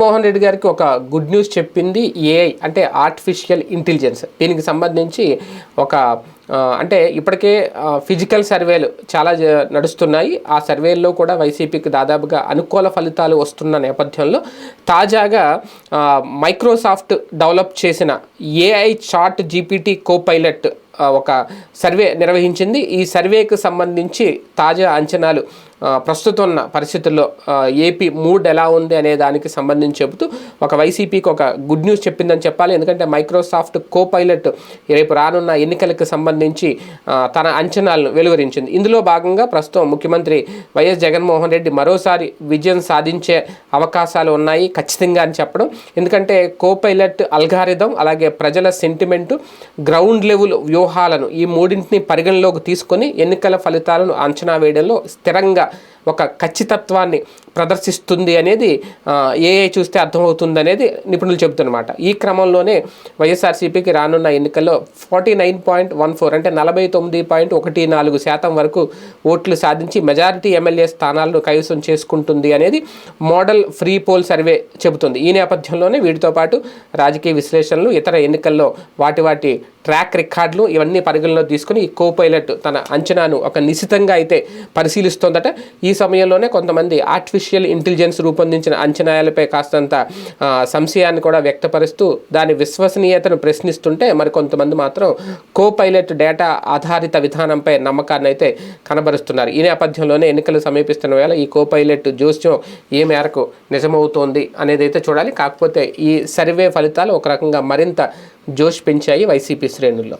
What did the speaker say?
మోహన్ రెడ్డి గారికి ఒక good news చెప్పింది ఏఐ అంటే ఆర్టిఫిషియల్ ఇంటెలిజెన్స్ దీనికి సంబంధించి ఒక అంటే ఇప్పటికే ఫిజికల్ సర్వేలు చాలా నడుస్తున్నాయి. ఆ సర్వేల్లో కూడా వైసీపీకి దాదాపుగా అనుకూల ఫలితాలు వస్తున్న నేపథ్యంలో తాజాగా మైక్రోసాఫ్ట్ డెవలప్ చేసిన AI chat GPT copilot ఒక సర్వే నిర్వహించింది. ఈ సర్వేకి సంబంధించి తాజా అంచనాలు ప్రస్తుతం ఉన్న పరిస్థితుల్లో ఏపీ మూడ్ ఎలా ఉంది అనే దానికి సంబంధించి చెబుతూ ఒక వైసీపీకి ఒక గుడ్ న్యూస్ చెప్పిందని చెప్పాలి. ఎందుకంటే మైక్రోసాఫ్ట్ కో పైలట్ రేపు రానున్న ఎన్నికలకు సంబంధించి తన అంచనాలను వెలువరించింది. ఇందులో భాగంగా ప్రస్తుతం ముఖ్యమంత్రి వైఎస్ జగన్మోహన్ రెడ్డి మరోసారి విజయం సాధించే అవకాశాలు ఉన్నాయి ఖచ్చితంగా అని చెప్పడం. ఎందుకంటే కో పైలట్ అల్గారిథం అలాగే ప్రజల సెంటిమెంటు గ్రౌండ్ లెవెల్ వ్యూహాలను ఈ మూడింటిని పరిగణలోకి తీసుకొని ఎన్నికల ఫలితాలను అంచనా వేయడంలో స్థిరంగా ఒక ఖచ్చితత్వాన్ని ప్రదర్శిస్తుంది అనేది ఏఐ చూస్తే అర్థమవుతుంది అనేది నిపుణులు చెబుతున్నమాట. ఈ క్రమంలోనే వైఎస్ఆర్సీపీకి రానున్న ఎన్నికల్లో forty nine point one four అంటే నలభై తొమ్మిది పాయింట్ ఒకటి నాలుగు శాతం వరకు ఓట్లు సాధించి మెజారిటీ ఎమ్మెల్యే స్థానాలను కైవసం చేసుకుంటుంది అనేది మోడల్ ఫ్రీ పోల్ సర్వే చెబుతుంది. ఈ నేపథ్యంలోనే వీటితో పాటు రాజకీయ విశ్లేషణలు ఇతర ఎన్నికల్లో వాటి వాటి ట్రాక్ రికార్డులు ఇవన్నీ పరిగణలో తీసుకుని ఈ కో పైలట్ తన అంచనాను ఒక నిశితంగా అయితే పరిశీలిస్తోందట. ఈ సమయంలోనే కొంతమంది ఆర్టిఫిషియల్ ఇంటెలిజెన్స్ రూపొందించిన అంచనాలపై కాస్తంత సంశయాన్ని కూడా వ్యక్తపరుస్తూ దాని విశ్వసనీయతను ప్రశ్నిస్తుంటే మరికొంతమంది మాత్రం కో పైలట్ డేటా ఆధారిత విధానంపై నమ్మకాన్ని అయితే కనబరుస్తున్నారు. ఈ నేపథ్యంలోనే ఎన్నికలు సమీపిస్తున్న వేళ ఈ కో పైలట్ జోస్యం ఏ మేరకు నిజమవుతోంది అనేది అయితే చూడాలి. కాకపోతే ఈ సర్వే ఫలితాలు ఒక రకంగా మరింత జోష్ పెంచాయి వైసీపీ శ్రేణుల్లో.